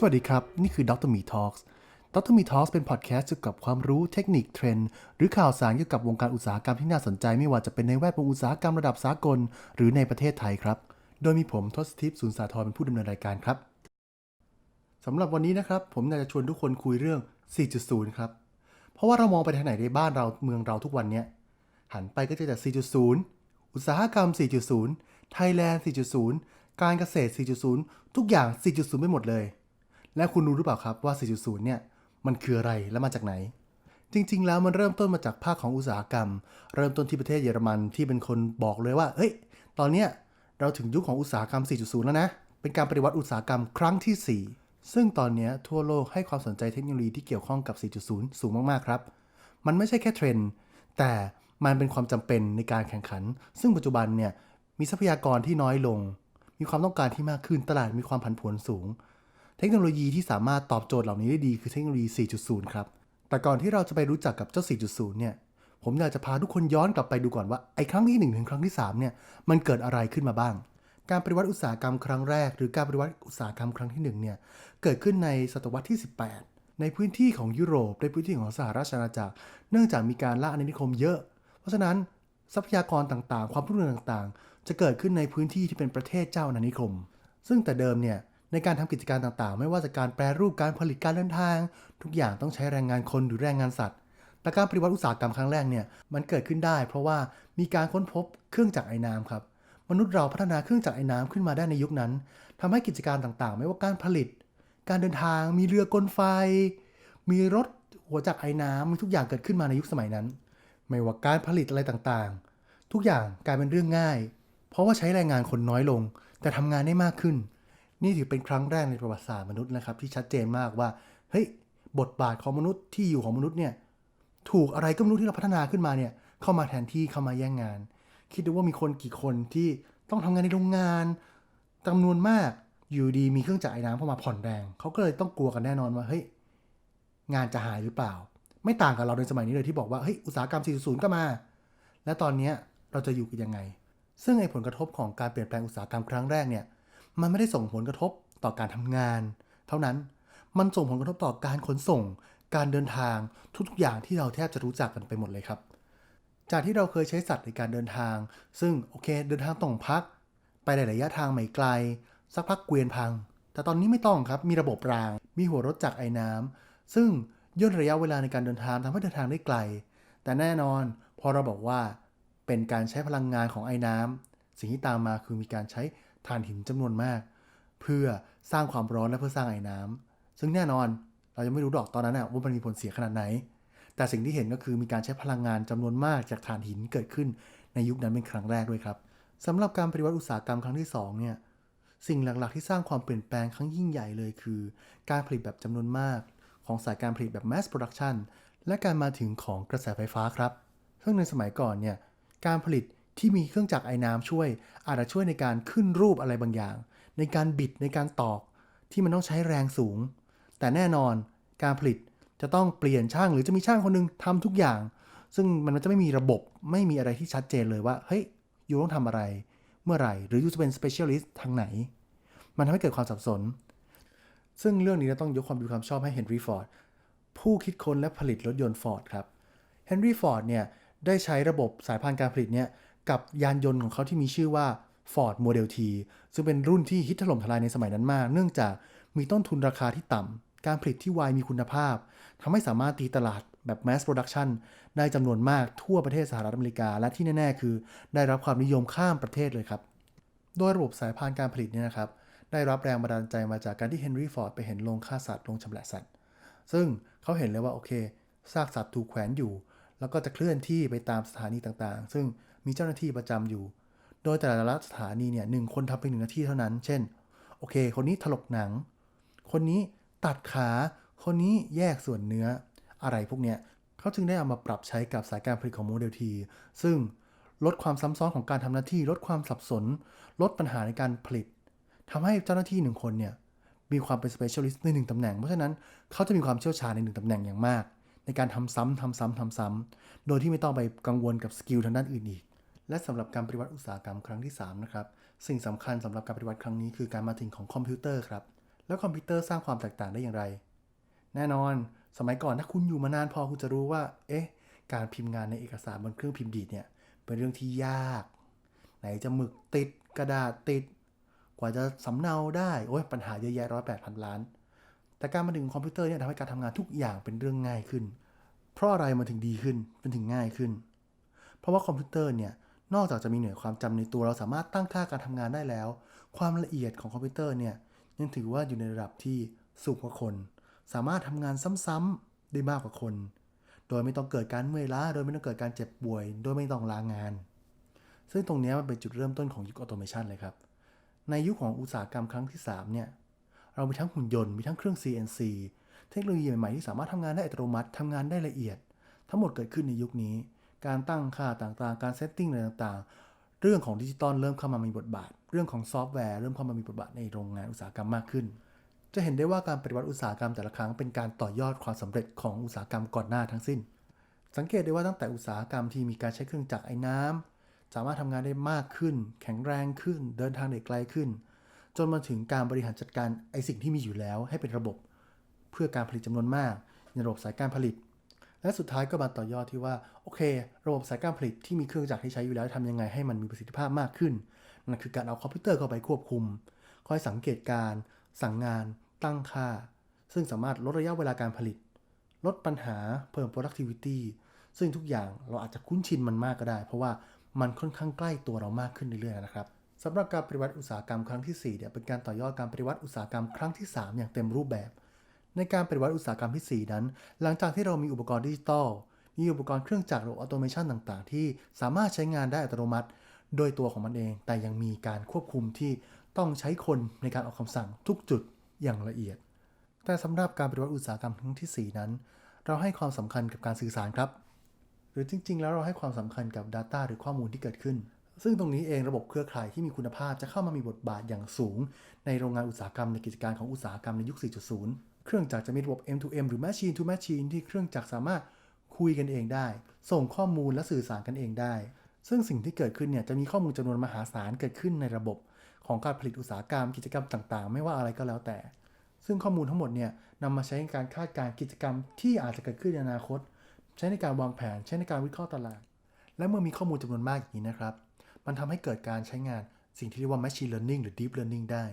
สวัสดีครับ นี่คือ Dr. Me Talks Dr. Me Talks เป็นพอดแคสต์เกี่ยวกับความรู้เทคนิคเทรนด์หรือข่าวสารเกี่ยวกับวงการอุตสาหกรรมที่น่าสนใจไม่ว่าจะเป็นในแวดวงอุตสาหกรรมระดับสากล หรือในประเทศไทยครับ โดยมีผมทศทิพย์สุนสาธรเป็นผู้ดำเนินรายการครับสำหรับวันนี้นะครับ ผมอยากจะชวนทุกคนคุยเรื่อง 4.0 ครับ เพราะว่าเรามองไปทางไหนในบ้านเราเมืองเราทุกวันเนี้ยหันไปก็จะจาก4.0 อุตสาหกรรม 4.0 ไทยแลนด์ 4.0 การเกษตร 4.0 ทุกอย่าง 4.0 ไปหมดเลย และคุณรู้หรือเปล่าครับว่า 4.0 เนี่ยมันคืออะไรและมาจากไหน จริง ๆ แล้วมันเริ่มต้นมาจากภาคของอุตสาหกรรม เริ่มต้นที่ประเทศเยอรมันที่เป็นคนบอกเลยว่าเฮ้ยตอนเนี้ยเราถึงยุคของอุตสาหกรรม 4.0 แล้วนะ เป็นการปฏิวัติอุตสาหกรรมครั้งที่ 4 ซึ่งตอนเนี้ยทั่วโลกให้ความสนใจเทคโนโลยีที่เกี่ยวข้องกับ 4.0 สูงมาก ๆ ครับ มันไม่ใช่แค่เทรนด์ แต่มันเป็นความจำเป็นในการแข่งขัน ซึ่งปัจจุบันเนี่ยมีทรัพยากรที่น้อยลง มีความต้องการที่มากขึ้น ตลาดมีความผันผวนสูง เทคโนโลยีที่สามารถตอบโจทย์เหล่านี้ได้ดีคือเทคโนโลยี 4.0 ครับ แต่ก่อนที่เราจะไปรู้จักกับเจ้า 4.0 เนี่ย ผมอยากจะพาทุกคนย้อนกลับไปดูก่อนว่าไอ้ครั้งที่ 1 ถึงครั้งที่ 3 เนี่ย มันเกิดอะไรขึ้นมาบ้าง การปฏิวัติอุตสาหกรรมครั้งแรก หรือการปฏิวัติอุตสาหกรรมครั้งที่ 1 เนี่ย เกิดขึ้นในศตวรรษที่ 18 ในพื้นที่ของยุโรป ในพื้นที่ของสหราชอาณาจักร เนื่องจากมีการล่าอาณานิคมเยอะ เพราะฉะนั้นทรัพยากรต่างๆ ความรุ่งเรืองต่างๆ จะเกิดขึ้นในพื้นที่ที่เป็นประเทศเจ้าอาณานิคม ซึ่งแต่เดิมเนี่ย ในการทำกิจการต่างๆ ไม่ว่าจะการแปรรูปการผลิตการเดินทาง ทุกอย่างต้องใช้แรงงานคนหรือแรงงานสัตว์ แต่การปฏิวัติอุตสาหกรรมครั้งแรกเนี่ยมันเกิดขึ้นได้ เพราะว่ามีการค้นพบเครื่องจักรไอ้น้ำครับมนุษย์เราพัฒนาเครื่องจักรไอ้น้ำขึ้นมาได้ในยุคนั้นทำให้กิจการต่างๆ ไม่ว่าการผลิต การเดินทาง มีเรือกลไฟ มีรถหัวจักรไอ้น้ำมีทุกอย่างเกิดขึ้นมาในยุคสมัยนั้น ไม่ว่าการผลิตอะไรต่างๆ ทุกอย่างกลายเป็นเรื่องง่าย เพราะว่าใช้แรงงานคนน้อยลง แต่ทำงานได้มากขึ้น นี่ถือเป็นครั้งแรกในประวัติศาสตร์มนุษย์นะครับ ที่ชัดเจนมากว่าเฮ้ยบทบาทของมนุษย์ที่อยู่ของมนุษย์เนี่ยถูกอะไรก็ไม่รู้ที่เราพัฒนาขึ้นมาเนี่ยเข้ามาแทนที่เข้ามาแย่งงาน คิดดูว่ามีคนกี่คนที่ต้องทำงานในโรงงานจำนวนมากอยู่ดีมีเครื่องจักรไอ้น้ำเข้ามาผ่อนแรงเขาก็เลยต้องกลัวกันแน่นอนว่าเฮ้ยงานจะหายหรือเปล่า ไม่ต่างกับเราในสมัยนี้เลยที่บอกว่าเฮ้ยอุตสาหกรรม 4.0 ก็มา และตอนนี้เราจะอยู่กันยังไง ซึ่งไอ้ผลกระทบของการเปลี่ยนแปลงอุตสาหกรรมครั้งแรกเนี่ย มันไม่ได้ส่งผลกระทบต่อการทำงาน เท่านั้นมันส่งผลกระทบต่อการขนส่ง การเดินทางทุกๆอย่างที่เราแทบจะรู้จักกันไปหมดเลยครับ จากที่เราเคยใช้สัตว์ในการเดินทาง ซึ่งโอเค เดินทางต้องพัก ไปในระยะทางไม่ไกล สักพักเกวียนพัง แต่ตอนนี้ไม่ต้องครับมีระบบราง มีหัวรถจักรไอ้น้ำซึ่งย่นระยะเวลาในการเดินทางทำให้เดินทางได้ไกล แต่แน่นอนพอเราบอกว่าเป็นการใช้พลังงานของไอ้น้ำสิ่งที่ตามมาคือมีการใช้ ถ่านหินจำนวนมาก เพื่อสร้างความร้อนและเพื่อสร้างไอ้น้ำซึ่งแน่นอนเรายังไม่รู้ดอกตอนนั้นว่ามันมีผลเสียขนาดไหน แต่สิ่งที่เห็นก็คือมีการใช้พลังงานจำนวนมากจากถ่านหินเกิดขึ้นในยุคนั้นเป็นครั้งแรกด้วยครับสำหรับการปฏิวัติอุตสาหกรรมครั้งที่2เนี่ยสิ่งหลักๆที่สร้างความเปลี่ยนแปลงครั้งยิ่งใหญ่เลยคือ การผลิตแบบจำนวนมาก ของสายการผลิตแบบ mass production และการมาถึงของกระแสไฟฟ้าครับ ซึ่งในสมัยก่อนเนี่ยการผลิต ที่มีเครื่องจักรไอ้น้ำช่วย อาจจะช่วยในการขึ้นรูปอะไรบางอย่าง ในการบิดในการตอก ที่มันต้องใช้แรงสูง แต่แน่นอนการผลิตจะต้องเปลี่ยนช่างหรือจะมีช่างคนหนึงทำทุกอย่าง ซึ่งมันจะไม่มีระบบไม่มีอะไรที่ชัดเจนเลยว่าเฮ้ยยูต้องทำอะไร เมื่อไหร่ หรือยูจะเป็น specialist ทางไหน มันทำให้เกิดความสับสน ซึ่งเรื่องนี้เราต้องยกความดีความชอบให้เฮนรี่ฟอร์ดผู้คิดค้นและผลิตรถยนต์ฟอร์ดครับเฮนรี่ฟอร์ดเนี่ยได้ใช้ระบบสายพานการผลิตเนี่ย กับยานยนต์ของเขาที่มีชื่อว่า Ford Model T ซึ่งเป็นรุ่นที่ฮิตถล่มทลายในสมัยนั้นมาก เนื่องจากมีต้นทุนราคาที่ต่ำ การผลิตที่ไวมีคุณภาพ ทำให้สามารถตีตลาดแบบ mass production ได้จำนวนมากทั่วประเทศสหรัฐอเมริกา และที่แน่ ๆ คือ ได้รับความนิยมข้ามประเทศเลยครับ โดยระบบสายพานการผลิตเนี่ยนะครับ ได้รับแรงบันดาลใจมาจากการที่เฮนรี่ฟอร์ดไปเห็นโรงฆ่าสัตว์โรงชำแหละสัตว์ ซึ่งเขาเห็นเลยว่าโอเคซากสัตว์ถูกแขวนอยู่ แล้วก็จะเคลื่อนที่ไปตามสถานีต่างๆ ซึ่ง มีเจ้าหน้าที่ประจำอยู่ โดยแต่ละสถานีเนี่ยหนึ่งคนทำเป็นหนึ่งหน้าที่เท่านั้น เช่น โอเค คนนี้ถลกหนัง คนนี้ตัดขา คนนี้แยกส่วนเนื้อ อะไรพวกเนี้ยเขาจึงได้เอามาปรับใช้กับสายการผลิตของโมเดลที ซึ่งลดความซ้ำซ้อนของการทำหน้าที่ ลดความสับสน ลดปัญหาในการผลิตทำให้เจ้าหน้าที่หนึ่งคนเนี่ยมีความเป็น specialist ในหนึ่งตำแหน่ง เพราะฉะนั้นเขาจะมีความเชี่ยวชาญในหนึ่งตำแหน่งอย่างมาก ในการทำซ้ำทำซ้ำทำซ้ำโดยที่ไม่ต้องไปกังวลกับสกิลทางด้านอื่นอีก และสำหรับการปฏิวัติอุตสาหกรรมครั้งที่3นะครับสิ่งสำคัญสำหรับการปฏิวัติครั้งนี้คือการมาถึงของคอมพิวเตอร์ครับแล้วคอมพิวเตอร์สร้างความแตกต่างได้อย่างไร แน่นอน สมัยก่อนถ้าคุณอยู่มานานพอคุณจะรู้ว่า เอ๊ะ การพิมพ์งานในเอกสารบนเครื่องพิมพ์ดีดเนี่ยเป็นเรื่องที่ยาก ไหนจะหมึกติดกระดาษติด กว่าจะสำเนาได้โอ้ยปัญหาเยอะแยะร้อยแปดพันล้าน แต่การมาถึงคอมพิวเตอร์เนี่ยทำให้การทำงานทุกอย่างเป็นเรื่องง่ายขึ้น เพราะอะไรมันถึงดีขึ้นมันถึงง่ายขึ้น เพราะว่าคอมพิวเตอร์เนี่ย นอกจากจะมีหน่วยความจำในตัวเราสามารถตั้งค่าการทำงานได้แล้ว ความละเอียดของคอมพิวเตอร์เนี่ยยังถือว่าอยู่ในระดับที่สูงกว่าคน สามารถทำงานซ้ำๆได้มากกว่าคน โดยไม่ต้องเกิดการเมื่อยล้า โดยไม่ต้องเกิดการเจ็บป่วย โดยไม่ต้องลางาน ซึ่งตรงนี้มันเป็นจุดเริ่มต้นของยุคออโตเมชันเลยครับ ในยุคของอุตสาหกรรมครั้งที่3เนี่ยเรามีทั้งหุ่นยนต์มีทั้งเครื่อง CNC เทคโนโลยีใหม่ๆที่สามารถทำงานได้อัตโนมัติทำงานได้ละเอียด ทั้งหมดเกิดขึ้นในยุคนี้ การตั้งค่าต่างๆ การเซตติ้งอะไรต่างๆ เรื่องของดิจิตอลเริ่มเข้ามามีบทบาท เรื่องของซอฟต์แวร์เริ่มเข้ามามีบทบาทในโรงงานอุตสาหกรรมมากขึ้น จะเห็นได้ว่าการปฏิวัติอุตสาหกรรมแต่ละครั้งเป็นการต่อยอดความสำเร็จของอุตสาหกรรมก่อนหน้าทั้งสิ้น สังเกตได้ว่าตั้งแต่อุตสาหกรรมที่มีการใช้เครื่องจักรไอ้น้ำสามารถทำงานได้มากขึ้น แข็งแรงขึ้น เดินทางได้ไกลขึ้น จนมาถึงการบริหารจัดการไอสิ่งที่มีอยู่แล้วให้เป็นระบบ เพื่อการผลิตจำนวนมากในระบบสายการผลิต และสุดท้ายก็มาต่อยอดที่ว่าโอเค ระบบสายการผลิตที่มีเครื่องจักรที่ใช้อยู่แล้วทำยังไงให้มันมีประสิทธิภาพมากขึ้นนั่นคือการเอาคอมพิวเตอร์เข้าไปควบคุม คอยสังเกตการ สั่งงาน ตั้งค่า ซึ่งสามารถลดระยะเวลาการผลิต ลดปัญหาเพิ่ม productivity ซึ่งทุกอย่างเราอาจจะคุ้นชินมันมากก็ได้ เพราะว่ามันค่อนข้างใกล้ตัวเรามากขึ้นเรื่อยๆนะครับสำหรับการปฏิวัติอุตสาหกรรมครั้งที่4เนี่ยเป็นการต่อยอดการปฏิวัติอุตสาหกรรมครั้งที่ 3 อย่างเต็มรูปแบบ ในการปฏิวัติอุตสาหกรรมที่ 4 นั้น หลังจากที่เรามีอุปกรณ์ดิจิตอล มีอุปกรณ์เครื่องจักรระบบออโตเมชันต่างๆ ที่สามารถใช้งานได้อัตโนมัติ โดยตัวของมันเอง แต่ยังมีการควบคุมที่ต้องใช้คนในการออกคำสั่งทุกจุดอย่างละเอียด แต่สำหรับการปฏิวัติอุตสาหกรรมครั้งที่ 4 นั้น เราให้ความสำคัญกับการสื่อสารครับ หรือจริง ๆ แล้วเราให้ความสำคัญกับ Data หรือข้อมูลที่เกิดขึ้นซึ่งตรงนี้เองระบบเครือข่ายที่มีคุณภาพจะเข้ามามีบทบาทอย่างสูง ในโรงงานอุตสาหกรรมในกิจการของอุตสาหกรรมในยุค 4.0 เครื่องจักรจะมีระบบ M2M หรือ Machine to Machine ที่เครื่องจักรสามารถคุยกันเองได้ ส่งข้อมูลและสื่อสารกันเองได้ ซึ่งสิ่งที่เกิดขึ้นเนี่ยจะมีข้อมูลจำนวนมหาศาลเกิดขึ้นในระบบ ของการผลิตอุตสาหกรรมกิจกรรมต่างๆ ไม่ว่าอะไรก็แล้วแต่ ซึ่งข้อมูลทั้งหมดเนี่ยนำมาใช้ในการคาดการณ์กิจกรรมที่อาจจะเกิดขึ้นในอนาคต ใช้ในการวางแผน ใช้ในการวิเคราะห์ตลาด และเมื่อมีข้อมูลจำนวนมากอย่างนี้นะครับ มันทำให้เกิดการใช้งานสิ่งที่เรียกว่า machine learning หรือ deep learning ได้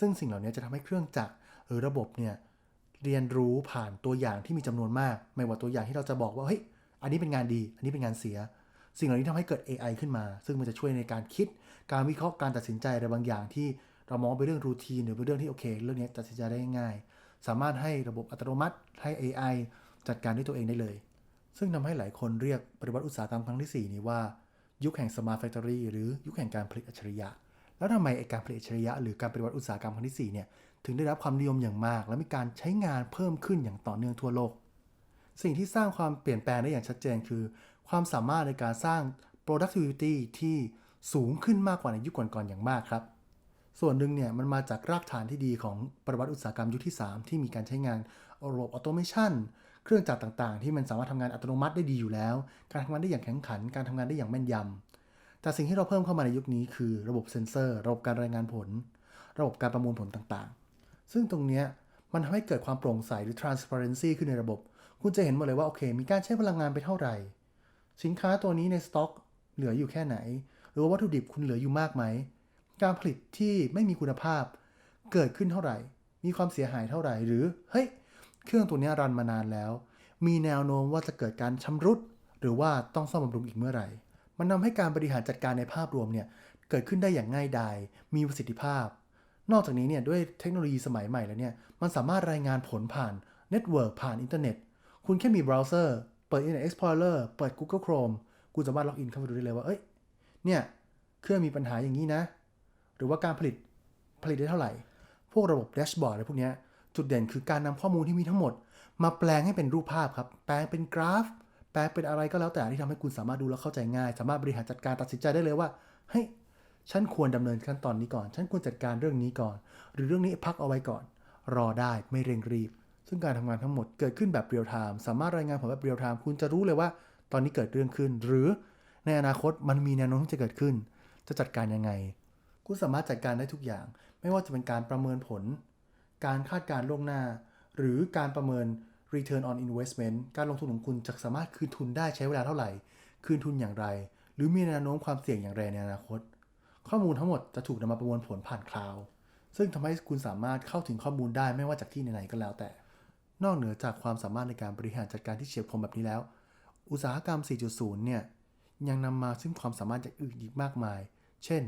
ซึ่งสิ่งเหล่านี้จะทำให้เครื่องจักรหรือระบบเนี่ย เรียนรู้ผ่านตัวอย่างที่มีจำนวนมาก ไม่ว่าตัวอย่างที่เราจะบอกว่าเฮ้ยอันนี้เป็นงานดี อันนี้เป็นงานเสีย สิ่งเหล่านี้ทำให้เกิด AI ขึ้นมา ซึ่งมันจะช่วยในการคิด การวิเคราะห์การตัดสินใจอะไรบางอย่างที่เรามองเป็นเรื่องรูทีนหรือเป็นเรื่องที่โอเค เรื่องนี้ตัดสินใจได้ง่าย สามารถให้ระบบอัตโนมัติให้ AI จัดการด้วยตัวเองได้เลย ซึ่งทำให้หลายคนเรียกปฏิวัติอุตสาหกรรมครั้งที่ 4 นี้ว่า ยุคแห่ง Smart Factory หรือยุคแห่งการผลิตอัจฉริยะ แล้วทำไมไอการผลิตอัจฉริยะหรือการปฏิวัติอุตสาหกรรมครั้งที่4เนี่ย ถึงได้รับความนิยมอย่างมาก และมีการใช้งานเพิ่มขึ้นอย่างต่อเนื่องทั่วโลก สิ่งที่สร้างความเปลี่ยนแปลงได้อย่างชัดเจนคือ ความสามารถในการสร้าง productivity ที่สูงขึ้นมากกว่าในยุคก่อนๆอย่างมากครับ ส่วนหนึ่งเนี่ยมันมาจากรากฐานที่ดีของปฏิวัติอุตสาหกรรมยุคที่ 3 ที่มีการใช้งานระบบออโตเมชันเครื่องจักรต่างๆ ที่มันสามารถทำงานอัตโนมัติได้ดีอยู่แล้ว การทำงานได้อย่างแข็งขัน การทำงานได้อย่างแม่นยำแต่สิ่งที่เราเพิ่มเข้ามาในยุคนี้คือระบบเซ็นเซอร์ ระบบการรายงานผล ระบบการประมวลผลต่างๆ ซึ่งตรงเนี้ยมันทำให้เกิดความโปร่งใสหรือ transparency ขึ้นในระบบ คุณจะเห็นหมดเลยว่า โอเค มีการใช้พลังงานไปเท่าไหร่ สินค้าตัวนี้ในสต็อก เหลืออยู่แค่ไหน หรือว่าวัตถุดิบคุณเหลืออยู่มากไหม การผลิตที่ไม่มีคุณภาพ เกิดขึ้นเท่าไหร่ มีความเสียหายเท่าไหร่ หรือ เฮ้ย เครื่องตัวนี้รันมานานแล้ว มีแนวโน้มว่าจะเกิดการชำรุด หรือว่าต้องซ่อมบำรุงอีกเมื่อไหร่ มันทำให้การบริหารจัดการในภาพรวมเนี่ย เกิดขึ้นได้อย่างง่ายดาย มีประสิทธิภาพ นอกจากนี้เนี่ยด้วยเทคโนโลยีสมัยใหม่แล้วเนี่ยมันสามารถรายงานผลผ่านเน็ตเวิร์กผ่านอินเทอร์เน็ต คุณแค่มีเบราว์เซอร์ เปิด Internet Explorer เปิด Google Chrome คุณสามารถล็อกอินเข้าไปดูได้เลยว่า เอ้ย เนี่ย เครื่องมีปัญหาอย่างนี้นะ หรือว่าการผลิตผลิตได้เท่าไหร่ พวกระบบแดชบอร์ดอะไรพวกนี้ จุดเด่นคือการนำข้อมูลที่มีทั้งหมด มาแปลงให้เป็นรูปภาพครับ แปลงเป็นกราฟ แปลงเป็นอะไรก็แล้วแต่ที่ทำให้คุณสามารถดูแล้วเข้าใจง่าย สามารถบริหารจัดการตัดสินใจได้เลยว่า เฮ้ย ฉันควรดำเนินขั้นตอนนี้ก่อน ฉันควรจัดการเรื่องนี้ก่อน หรือเรื่องนี้พักเอาไว้ก่อน รอได้ไม่เร่งรีบ ซึ่งการทำงานทั้งหมดเกิดขึ้นแบบเรียลไทม์สามารถรายงานผลแบบเรียลไทม์คุณจะรู้เลยว่า ตอนนี้เกิดเรื่องขึ้น หรือในอนาคตมันมีแนวโน้มที่จะเกิดขึ้น จะจัดการยังไง คุณสามารถจัดการได้ทุกอย่าง ไม่ว่าจะเป็นการประเมินผล การคาดการณ์ล่วงหน้า หรือการประเมิน return on investment การลงทุนของคุณจะสามารถคืนทุนได้ใช้เวลาเท่าไหร่ คืนทุนอย่างไร หรือมีแนวโน้มความเสี่ยงอย่างไรในอนาคต ข้อมูลทั้งหมดจะถูกนำมาประมวลผลผ่านคลาวด์ซึ่งทำให้คุณสามารถเข้าถึงข้อมูลได้ไม่ว่าจากที่ไหนๆก็แล้วแต่ นอกเหนือจากความสามารถในการบริหารจัดการที่เฉียบคมแบบนี้แล้ว อุตสาหกรรม 4.0 เนี่ยยังนำมาซึ่งความสามารถอย่างอื่นอีกมากมาย เช่น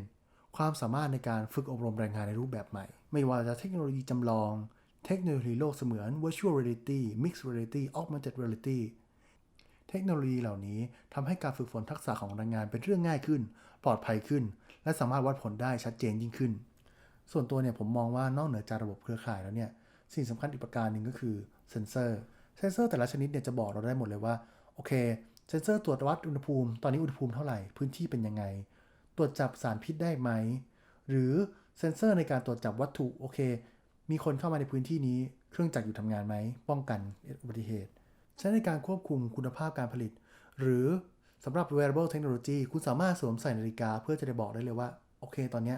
ความสามารถในการฝึกอบรมแรงงานในรูปแบบใหม่ ไม่ว่าจะเทคโนโลยีจำลอง เทคโนโลยีโลกเสมือน virtual reality mixed reality augmented reality ทคโนโลยีเหล่านี้ทำให้การฝึกฝนทักษะของแรงงานเป็นเรื่องง่ายขึ้น ปลอดภัยขึ้น และสามารถวัดผลได้ชัดเจนยิ่งขึ้น ส่วนตัวเนี่ยผมมองว่านอกเหนือจากระบบเครือข่ายแล้วเนี่ยสิ่งสำคัญอีกประการหนึ่งก็คือเซนเซอร์เซนเซอร์แต่ละชนิดเนี่ยจะบอกเราได้หมดเลยว่าโอเคเซนเซอร์ตรวจวัดอุณหภูมิ ตอนนี้อุณหภูมิเท่าไหร่พื้นที่เป็นยังไง ตรวจจับสารพิษได้ไหม หรือเซนเซอร์ในการตรวจจับวัตถุโอเค มีคนเข้ามาในพื้นที่นี้ เครื่องจักรอยู่ทำงานไหมป้องกันอุบัติเหตุ ใช้ในการควบคุมคุณภาพการผลิต หรือสำหรับ wearable technology คุณสามารถสวมใส่นาฬิกา เพื่อจะได้บอกได้เลยว่า โอเค ตอนนี้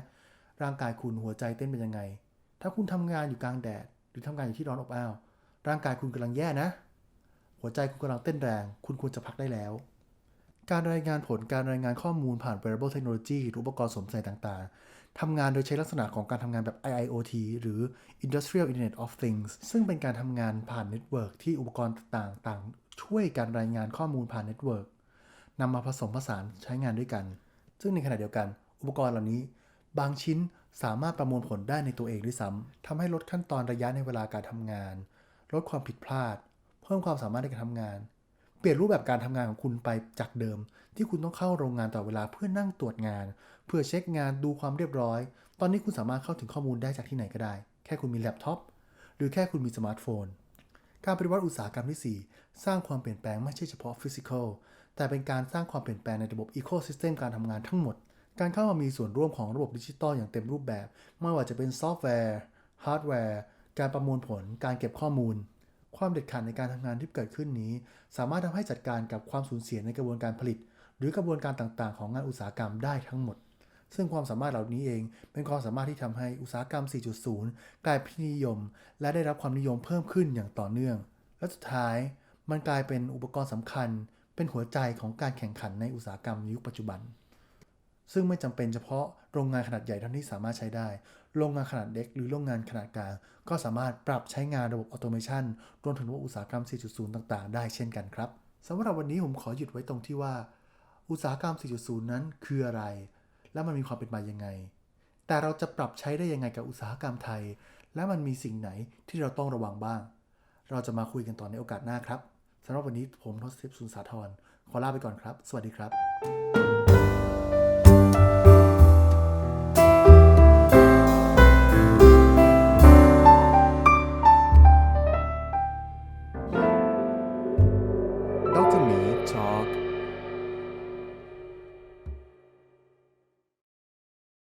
ร่างกายคุณหัวใจเต้นเป็นยังไง ถ้าคุณทำงานอยู่กลางแดด หรือทำงานอยู่ที่ร้อนอบอ้าว ร่างกายคุณกำลังแย่นะ หัวใจคุณกำลังเต้นแรง คุณควรจะพักได้แล้ว การรายงานผลการรายงานข้อมูลผ่าน wearable technology หรืออุปกรณ์สวมใส่ต่างๆ ทำงานโดยใช้ลักษณะของการทำงานแบบ IIoT หรือ Industrial Internet of Things ซึ่งเป็นการทำงานผ่านเน็ตเวิร์กที่อุปกรณ์ต่างๆ ช่วยการรายงานข้อมูลผ่านเน็ตเวิร์กนำมาผสมผสานใช้งานด้วยกัน ซึ่งในขณะเดียวกัน อุปกรณ์เหล่านี้ บางชิ้นสามารถประมวลผลได้ในตัวเองด้วยซ้ำทำให้ลดขั้นตอนระยะในเวลาการทำงาน ลดความผิดพลาด เพิ่มความสามารถในการทำงาน เปลี่ยนรูปแบบการทำงานของคุณไปจากเดิม ที่คุณต้องเข้าโรงงานต่อเวลาเพื่อนั่งตรวจงาน เพื่อเช็คงานดูความเรียบร้อย ตอนนี้คุณสามารถเข้าถึงข้อมูลได้จากที่ไหนก็ได้ แค่คุณมีแล็ปท็อปหรือแค่คุณมีสมาร์ทโฟน การปฏิวัติอุตสาหกรรมที่ 4 สร้างความเปลี่ยนแปลงไม่ใช่เฉพาะฟิสิกอลแต่เป็นการสร้างความเปลี่ยนแปลงในระบบอีโคซิสเต็มการทำงานทั้งหมด การเข้ามามีส่วนร่วมของระบบดิจิตอลอย่างเต็มรูปแบบ ไม่ว่าจะเป็นซอฟต์แวร์ฮาร์ดแวร์การประมวลผล การเก็บข้อมูล ความเด็ดขาดในการทำงานที่เกิดขึ้นนี้ สามารถทำให้จัดการกับความสูญเสียในกระบวนการผลิต หรือกระบวนการต่างๆ ของงานอุตสาหกรรมได้ทั้งหมด ซึ่งความสามารถเหล่านี้เอง เป็นความสามารถที่ทำให้อุตสาหกรรม 4.0 กลายเป็นนิยม และได้รับความนิยมเพิ่มขึ้นอย่างต่อเนื่อง และสุดท้าย มันกลายเป็นอุปกรณ์สำคัญ เป็นหัวใจของการแข่งขันในอุตสาหกรรมยุคปัจจุบัน ซึ่งไม่จำเป็นเฉพาะโรงงานขนาดใหญ่เท่านั้นที่สามารถใช้ได้ โรงงานขนาดเล็ก หรือโรงงานขนาดกลาง ก็สามารถปรับใช้งานระบบออโตเมชันรวมถึงระบบอุตสาหกรรม 4.0 ต่างๆ ได้เช่นกันครับสำหรับวันนี้ผมขอหยุดไว้ตรงที่ว่า อุตสาหกรรม 4.0 นั้นคืออะไร และมันมีความเป็นมายังไง แต่เราจะปรับใช้ได้ยังไงกับอุตสาหกรรมไทย และมันมีสิ่งไหนที่เราต้องระวังบ้าง เราจะมาคุยกันต่อในโอกาสหน้าครับสำหรับวันนี้ผมทศเทพสุนสาธรขอลาไปก่อนครับ สวัสดีครับ